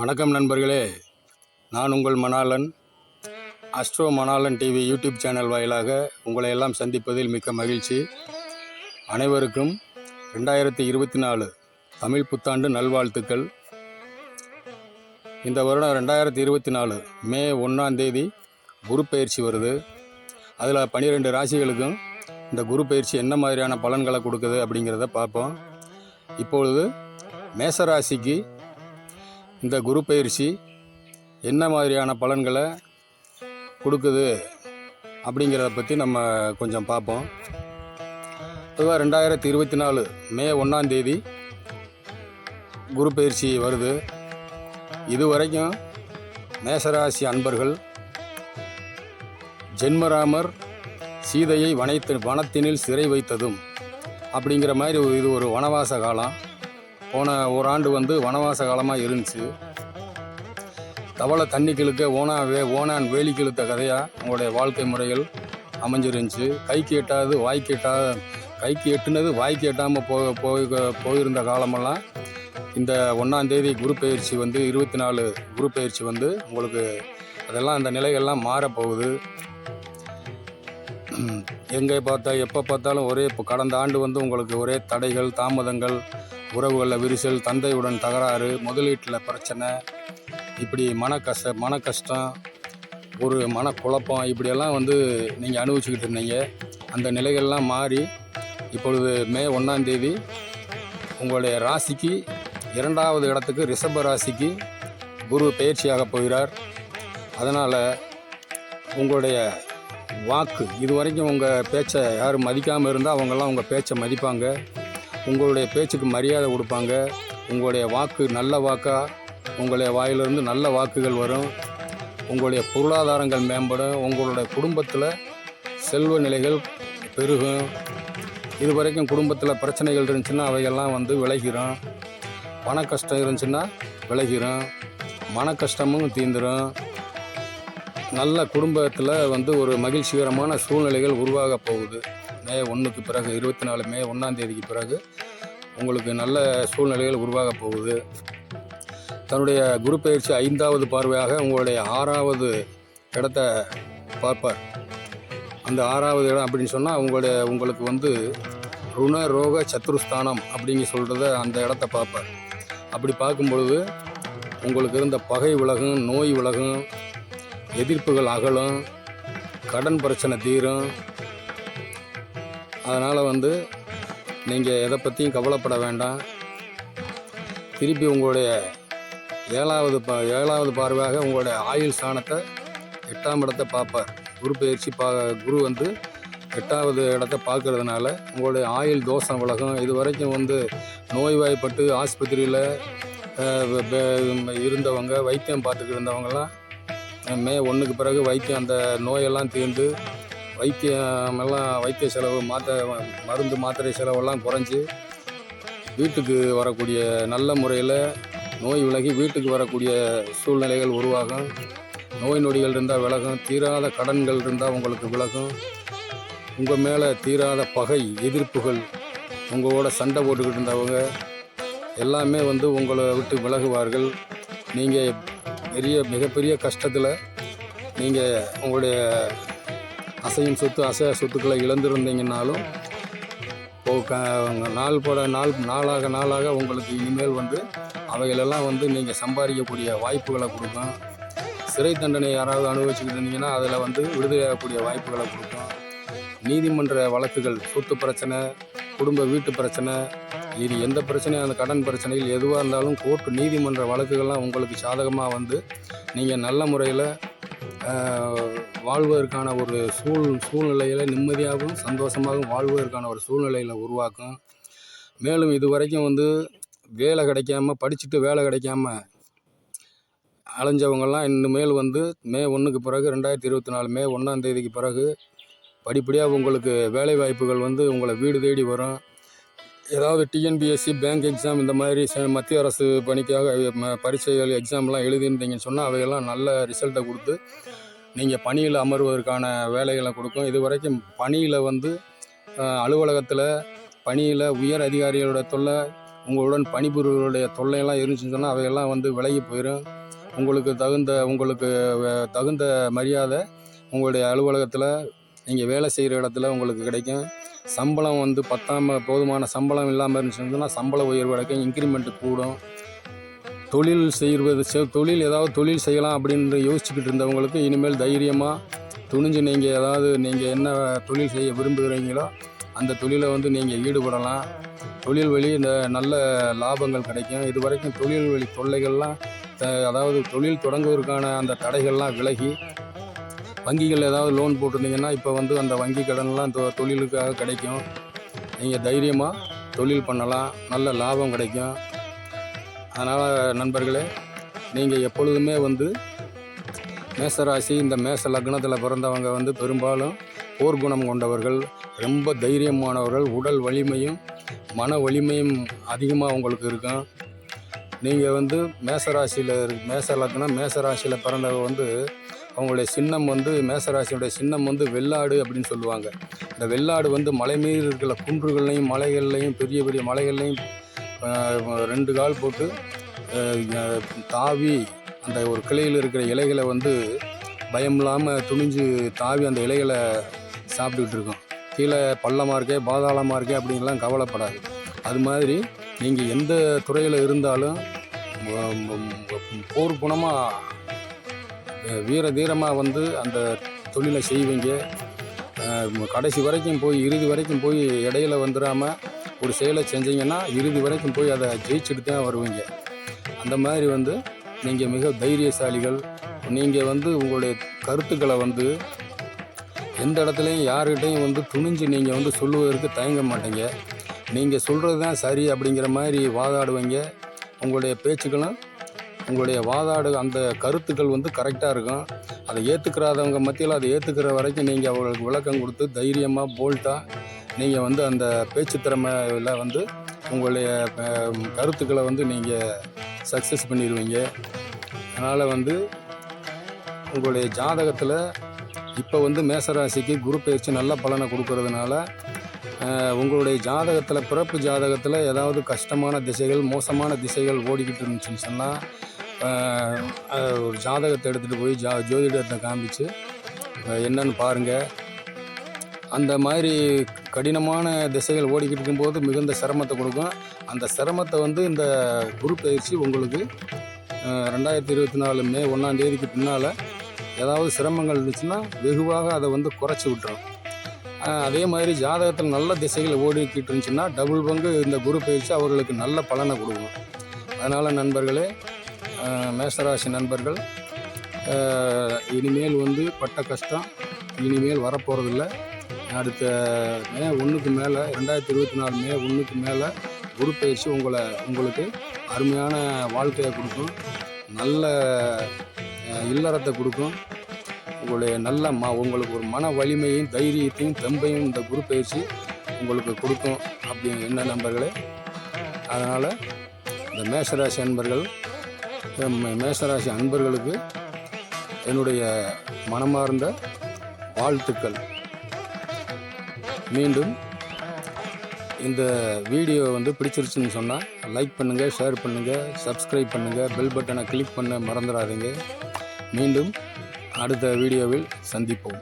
வணக்கம் நண்பர்களே. நான் உங்கள் Manalan astro Manalan TV YouTube channel வாயிலாக உங்களை எல்லாம் சந்திப்பதில் மிக்க மகிழ்ச்சி. அனைவருக்கும் ரெண்டாயிரத்தி இருபத்தி நாலு தமிழ் புத்தாண்டு நல்வாழ்த்துக்கள். இந்த வருடம் ரெண்டாயிரத்தி இருபத்தி நாலு மே ஒன்றாம் தேதி குரு பயிற்சி வருது. அதில் பன்னிரெண்டு ராசிகளுக்கும் இந்த குரு பயிற்சி என்ன மாதிரியான பலன்களை கொடுக்குது அப்படிங்கிறத பார்ப்போம். இப்பொழுது மேசராசிக்கு இந்த குரு பயிற்சி என்ன மாதிரியான பலன்களை கொடுக்குது அப்படிங்கிறத பற்றி நம்ம கொஞ்சம் பார்ப்போம். பொதுவாக ரெண்டாயிரத்தி இருபத்தி நாலு மே ஒன்றாம் தேதி குரு பயிற்சி வருது. இது வரைக்கும் மேசராசி அன்பர்கள் ஜென்மராமர் சீதையை வனத்து வனத்தினில் சிறை வைத்ததும் அப்படிங்கிற மாதிரி ஒரு- இது ஒரு வனவாச காலம். போன ஓராண்டு வந்து வனவாச காலமாக இருந்துச்சு. தவளை தண்ணி கிழக்க ஓனா வே ஓனான் வேலி கிழுத்த கதையாக உங்களுடைய வாழ்க்கை முறைகள் அமைஞ்சிருந்துச்சு. கைக்கு எட்டாது வாய்க்கு எட்டா கைக்கு எட்டுனது வாய்க்கு எட்டாமல் போ போய் போயிருந்த காலமெல்லாம் இந்த ஒன்றாந்தேதி குரு பயிற்சி வந்து இருபத்தி நாலு குரு பயிற்சி வந்து உங்களுக்கு அதெல்லாம் அந்த நிலைகள்லாம் மாறப்போகுது. எங்கே பார்த்தா எப்போ பார்த்தாலும் ஒரே இப்போ கடந்த ஆண்டு வந்து உங்களுக்கு ஒரே தடைகள் தாமதங்கள் உறவுகளில் விரிசல் தந்தையுடன் தகராறு முதலீட்டில் பிரச்சனை இப்படி மன கஷ்ட மன கஷ்டம் ஒரு மனக்குழப்பம் இப்படியெல்லாம் வந்து நீங்கள் அனுபவிச்சுக்கிட்டு இருந்தீங்க. அந்த நிலைகள்லாம் மாறி இப்பொழுது மே ஒன்றாந்தேதி உங்களுடைய ராசிக்கு இரண்டாவது இடத்துக்கு ரிஷப ராசிக்கு குரு பயிற்சியாக போகிறார். அதனால் உங்களுடைய வாக்கு. இது வரைக்கும் உங்கள் பேச்சை யாரும் மதிக்காமல் இருந்தால் அவங்கெல்லாம் உங்கள் பேச்சை மதிப்பாங்க. உங்களுடைய பேச்சுக்கு மரியாதை கொடுப்பாங்க. உங்களுடைய வாக்கு நல்ல வாக்காக உங்களுடைய வாயிலிருந்து நல்ல வாக்குகள் வரும். உங்களுடைய பொருளாதாரங்கள் மேம்படும். உங்களுடைய குடும்பத்தில் செல்வ நிலைகள் பெருகும். இது வரைக்கும் குடும்பத்தில் பிரச்சனைகள் இருந்துச்சுன்னா அவையெல்லாம் வந்து விலகிடும் பண கஷ்டம் இருந்துச்சுன்னா விலகிடும் மன கஷ்டமும் தீந்துடும் நல்ல குடும்பத்தில் வந்து ஒரு மகிழ்ச்சிகரமான சூழ்நிலைகள் உருவாக போகுது. மே ஒன்றுக்கு பிறகு இருபத்தி நாலு மே ஒன்றாம் தேதிக்கு பிறகு உங்களுக்கு நல்ல சூழ்நிலைகள் உருவாக போகுது. தன்னுடைய குரு பயிற்சி ஐந்தாவது பார்வையாக உங்களுடைய ஆறாவது இடத்த பார்ப்பார். அந்த ஆறாவது இடம் அப்படின்னு சொன்னால் உங்களுடைய உங்களுக்கு வந்து ருண ரோக சத்ருஸ்தானம் அப்படிங்க சொல்கிறத அந்த இடத்த பார்ப்பார். அப்படி பார்க்கும் பொழுது உங்களுக்கு இருந்த பகை விலகும் நோய் விலகும் எதிர்ப்புகள் அகலும் கடன் பிரச்சனை தீரும். அதனால் வந்து நீங்கள் எதை பற்றியும் கவலைப்பட வேண்டாம். திருப்பி உங்களுடைய ஏழாவது பா ஏழாவது பார்வையாக உங்களுடைய ஆயுள் ஸ்தானத்தை எட்டாம் இடத்தை பார்ப்பார். குரு பயிற்சி பா குரு வந்து எட்டாவது இடத்த பார்க்கறதுனால உங்களுடைய ஆயுள் தோஷம் விலகும். இது வரைக்கும் வந்து நோய்வாய்ப்பட்டு ஆஸ்பத்திரியில் இருந்தவங்க வைத்தியம் பார்த்துக்கிட்டு இருந்தவங்கலாம் மே ஒன்றுக்கு பிறகு வைத்தியம் அந்த நோயெல்லாம் தீர்ந்து வைத்தியம் எல்லாம் வைத்திய செலவு மாத்திரை மருந்து மாத்திரை செலவெல்லாம் குறைஞ்சி வீட்டுக்கு வரக்கூடிய நல்ல முறையில் நோய் விலகி வீட்டுக்கு வரக்கூடிய சூழ்நிலைகள் உருவாகும். நோய் நொடிகள் இருந்தால் விலகும் தீராத கடன்கள் இருந்தால் உங்களுக்கு விலகும். உங்கள் மேலே தீராத பகை எதிர்ப்புகள் உங்களோட சண்டை போட்டுக்கிட்டு இருந்தவங்க எல்லாமே வந்து உங்களை விட்டு விலகுவார்கள். நீங்கள் பெரிய மிகப்பெரிய கஷ்டத்தில் நீங்கள் உங்களுடைய அசையும் சொத்து அசைய சொத்துக்களை இழந்திருந்தீங்கன்னாலும் நாள் போட நாள் நாளாக நாளாக உங்களுக்கு இனிமேல் வந்து அவைகளெல்லாம் வந்து நீங்கள் சம்பாதிக்கக்கூடிய வாய்ப்புகளை கொடுக்கும். சிறை தண்டனை யாராவது அனுபவிச்சுக்கிட்டு இருந்தீங்கன்னா அதில் வந்து விடுதலையாகக்கூடிய வாய்ப்புகளை கொடுக்கும். நீதிமன்ற வழக்குகள் சொத்து பிரச்சனை குடும்ப வீட்டு பிரச்சனை இது எந்த பிரச்சனையும் அந்த கடன் பிரச்சனையில் எதுவாக இருந்தாலும் கோர்ட்டு நீதிமன்ற வழக்குகள்லாம் உங்களுக்கு சாதகமாக வந்து நீங்கள் நல்ல முறையில் வாழ்வதற்கான ஒரு சூழ் சூழ்நிலையில் நிம்மதியாகவும் சந்தோஷமாகவும் வாழ்வதற்கான ஒரு சூழ்நிலையில் உருவாக்கும். மேலும் இது வரைக்கும் வந்து வேலை கிடைக்காம படிச்சுட்டு வேலை கிடைக்காம அலைஞ்சவங்கெல்லாம் இனிமேல் வந்து மே ஒன்றுக்கு பிறகு ரெண்டாயிரத்தி இருபத்தி நாலு மே ஒன்றாம் தேதிக்கு பிறகு படிப்படியாக உங்களுக்கு வேலை வாய்ப்புகள் வந்து உங்களை வீடு தேடி வரும். ஏதாவது டிஎன்பிஎஸ்சி பேங்க் எக்ஸாம் இந்த மாதிரி ச- மத்திய அரசு பணிக்காக பரீட்சைகள் எக்ஸாம்லாம் எழுதியிருந்தீங்கன்னு சொன்னால் அவையெல்லாம் நல்ல ரிசல்ட்டை கொடுத்து நீங்கள் பணியில் அமர்வதற்கான வேலைகளை கொடுக்கும். இது வரைக்கும் பணியில் வந்து அலுவலகத்தில் பணியில் உயர் அதிகாரிகளோட தொல்லை உங்களுடன் பணிபுரிவர்களுடைய தொல்லையெல்லாம் இருந்துச்சுன்னு சொன்னால் அவையெல்லாம் வந்து விலகி போயிடும் உங்களுக்கு தகுந்த உங்களுக்கு தகுந்த மரியாதை உங்களுடைய அலுவலகத்தில் நீங்கள் வேலை செய்கிற இடத்துல உங்களுக்கு கிடைக்கும். சம்பளம் வந்து பத்தாம போதுமான சம்பளம் இல்லாமல் இருந்துச்சுன்னா சம்பள உயர்வு கிடைக்கும் இன்க்ரிமெண்ட் கூடும். தொழில் செய்வது செ- தொழில் ஏதாவது தொழில் செய்யலாம் அப்படின்னு யோசிச்சுக்கிட்டு இருந்தவங்களுக்கு இனிமேல் தைரியமாக துணிஞ்சு நீங்கள் ஏதாவது நீங்கள் என்ன தொழில் செய்ய விரும்புகிறீங்களோ அந்த தொழிலை வந்து நீங்கள் ஈடுபடலாம். தொழில் வழி இந்த நல்ல லாபங்கள் கிடைக்கும். இது வரைக்கும் தொழில் வழி தொல்லைகள்லாம் அதாவது தொழில் தொடங்குவதற்கான அந்த தடைகள்லாம் விலகி வங்கிகள் ஏதாவது லோன் போட்டிருந்தீங்கன்னா இப்போ வந்து அந்த வங்கி கடன்லாம் தொ- தொழிலுக்காக கிடைக்கும். நீங்கள் தைரியமாக தொழில் பண்ணலாம். நல்ல லாபம் கிடைக்கும். அதனால் நண்பர்களே நீங்கள் எப்பொழுதுமே வந்து மேசராசி இந்த மேச லக்னத்தில் பிறந்தவங்க வந்து பெரும்பாலும் போர்க்குணம் கொண்டவர்கள் ரொம்ப தைரியமானவர்கள் உடல் வலிமையும் மன வலிமையும் அதிகமாக உங்களுக்கு இருக்கும். நீங்கள் வந்து மேசராசியில் இருக்கு மேச லக்னம் மேசராசியில் பிறந்தவங்க வந்து அவங்களுடைய சின்னம் வந்து மேசராசியுடைய சின்னம் வந்து வெள்ளாடு அப்படின்னு சொல்லுவாங்க. இந்த வெள்ளாடு வந்து மலை மீது இருக்கிற குன்றுகள்லையும் மலைகள்லையும் பெரிய பெரிய மலைகள்லையும் ரெண்டு கால் போட்டு தாவி அந்த ஒரு கிளையில் இருக்கிற இலைகளை வந்து பயம் இல்லாமல் துணிஞ்சு தாவி அந்த இலைகளை சாப்பிட்டுக்கிட்டு இருக்கோம். கீழே பள்ளமாக இருக்கே பாதாளமாக இருக்கே அப்படின்லாம் கவலைப்படாது. அது மாதிரி நீங்கள் எந்த துறையில் இருந்தாலும் போர் குணமாக வீர தீரமாக வந்து அந்த தொழிலை செய்வீங்க. கடைசி வரைக்கும் போய் இறுதி வரைக்கும் போய் இடையில வந்துடாமல் ஒரு செயலை செஞ்சீங்கன்னா இறுதி வரைக்கும் போய் அதை ஜெயிச்சுட்டு தான் வருவீங்க. அந்த மாதிரி வந்து நீங்கள் மிக தைரியசாலிகள். நீங்கள் வந்து உங்களுடைய கருத்துக்களை வந்து எந்த இடத்துலையும் யாருக்கிட்டையும் வந்து துணிஞ்சு நீங்கள் வந்து சொல்லுவதற்கு தயங்க மாட்டீங்க. நீங்கள் சொல்கிறது தான் சரி அப்படிங்கிற மாதிரி வாதாடுவீங்க. உங்களுடைய பேச்சுக்களும் உங்களுடைய வாதாடு அந்த கருத்துக்கள் வந்து கரெக்டாக இருக்கும். அதை ஏற்றுக்கிறாதவங்க மத்தியில் அதை ஏற்றுக்கிற வரைக்கும் நீங்கள் அவங்களுக்கு விளக்கம் கொடுத்து தைரியமாக போல்ட்டாக நீங்கள் வந்து அந்த பேச்சு திறமையில் வந்து உங்களுடைய கருத்துக்களை வந்து நீங்கள் சக்ஸஸ் பண்ணிடுவீங்க அதனால் வந்து உங்களுடைய ஜாதகத்தில் இப்போ வந்து மேசராசிக்கு குரு பயிற்சி நல்ல பலனை கொடுக்கறதுனால உங்களுடைய ஜாதகத்தில் பிறப்பு ஜாதகத்தில் ஏதாவது கஷ்டமான திசைகள் மோசமான திசைகள் ஓடிக்கிட்டு இருந்துச்சுன்னு சொன்னால் ஒரு ஜாதகத்தை எடுத்துகிட்டு போய் ஜா ஜோதிடத்தை காமிச்சு என்னன்னு பாருங்கள் அந்த மாதிரி கடினமான திசைகள் ஓடிக்கிட்டு இருக்கும்போது மிகுந்த சிரமத்தை கொடுக்கும். அந்த சிரமத்தை வந்து இந்த குரு பயிற்சி உங்களுக்கு ரெண்டாயிரத்தி இருபத்தி நாலு மே ஒன்றாம் தேதிக்கு பின்னால் ஏதாவது சிரமங்கள் இருந்துச்சுன்னா வெகுவாக அதை வந்து குறைச்சி விட்டுரும். அதே மாதிரி ஜாதகத்தில் நல்ல திசைகள் ஓடிக்கிட்டு இருந்துச்சுன்னா டபுள் பங்கு இந்த குரு பயிற்சி அவர்களுக்கு நல்ல பலனை கொடுக்கும். அதனால் நண்பர்களே மேசராசி நண்பர்கள் இனிமேல் வந்து பட்ட கஷ்டம் இனிமேல் வரப்போகிறதில்ல அடுத்த மே ஒன்றுக்கு மேலே ரெண்டாயிரத்தி இருபத்தி நாலு மே ஒன்றுக்கு மேலே குரு பயிற்சி உங்களை உங்களுக்கு அருமையான வாழ்க்கையை கொடுக்கும். நல்ல இல்லறத்தை கொடுக்கும். உங்களுடைய நல்ல ம உங்களுக்கு ஒரு மன வலிமையும் தைரியத்தையும் தெம்பையும் இந்த குரு பயிற்சி உங்களுக்கு கொடுக்கும் அப்படின்னு என்ன நண்பர்களே. அதனால் இந்த மேஷராசி நண்பர்கள் மேசராசி அன்பர்களுக்கு என்னுடைய மனமார்ந்த வாழ்த்துக்கள். மீண்டும் இந்த வீடியோ வந்து பிடிச்சிருச்சுன்னு சொன்னால் லைக் பண்ணுங்கள் ஷேர் பண்ணுங்கள் சப்ஸ்கிரைப் பண்ணுங்கள் பெல் பட்டனை கிளிக் பண்ண மறந்துடாதீங்க. மீண்டும் அடுத்த வீடியோவில் சந்திப்போம்.